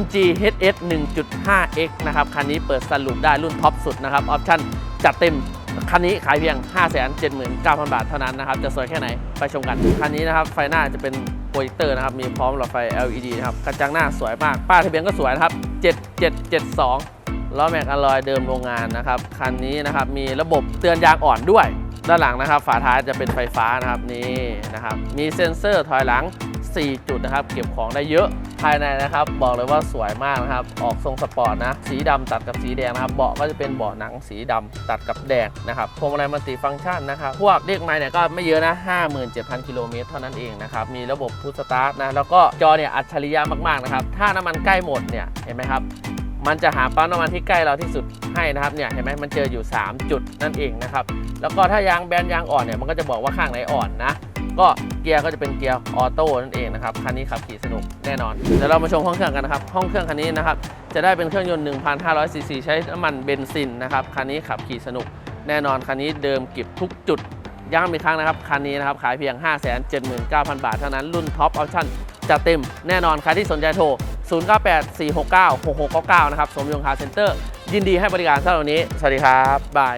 MG HS 1.5X นะครับ คันนี้เปิดสรุปได้รุ่นท็อปสุดนะครับ ออปชั่นจัดเต็ม คันนี้ขายเพียง 579,000 บาทเท่านั้นนะครับ จะสวยแค่ไหน ไปชมกัน คันนี้นะครับ ไฟหน้าจะเป็นโปรเจคเตอร์นะครับ มีพร้อมหลอดไฟ LED นะครับ กระจังหน้าสวยมาก ป้ายทะเบียนก็สวยนะครับ 7772 ล้อแม็กอลลอยเดิมโรงงานนะครับ คันนี้นะครับ มีระบบเตือนยางอ่อนด้วย ด้านหลังนะครับ ฝาท้ายจะเป็นไฟฟ้านะครับ นี่นะครับ มีเซ็นเซอร์ถอยหลัง 4 จุดนะครับ เก็บของได้เยอะ ภายในนะครับ บอกเลยว่าสวยมากนะครับ ออกทรงสปอร์ตนะ สีดำตัดกับสีแดงนะครับ เบาะก็จะเป็นเบาะหนังสีดำตัดกับแดงนะครับ พวงมาลัยมัลติฟังก์ชันนะครับ พวกเรียกไม้เนี่ยก็ไม่เยอะนะ 57,000 กิโลเมตรเท่านั้นเองนะครับ มีระบบพุทสตาร์ทนะ แล้วก็จอเนี่ยอัจฉริยะมากๆนะครับ ถ้าน้ำมันใกล้หมดเนี่ย เห็นไหมครับมันจะหาปั๊มน้ำมันที่ใกล้เราที่สุดให้นะครับเนี่ยเห็นไหมมันเจออยู่ 3 จุดนั่นเองนะครับ แล้วก็ถ้ายางแบนยางอ่อนเนี่ยมันก็จะบอกว่าข้างไหนอ่อนนะ ก็เกียร์ก็จะเป็นเกียร์ออโต้นั่นเองนะครับคันนี้ขับขี่สนุกแน่นอน เดี๋ยวเรามาชมห้องเครื่องกันนะครับ ห้องเครื่องคันนี้นะครับจะได้เป็นเครื่องยนต์1,500ซีซีใช้น้ำมันเบนซินนะครับคันนี้ขับขี่สนุกแน่นอนคันนี้เดิมเก็บทุกจุดย้ำอีกครั้งนะครับคันนี้นะครับขายเพียง 579,000 บาทเท่านั้นรุ่นท็อปออปชั่นจะเต็มแน่นอนใครที่สนใจโทร 0984696699 นะครับ สมยงคาร์เซ็นเตอร์ ยินดีให้บริการสำหรับวันนี้ สวัสดีครับ บาย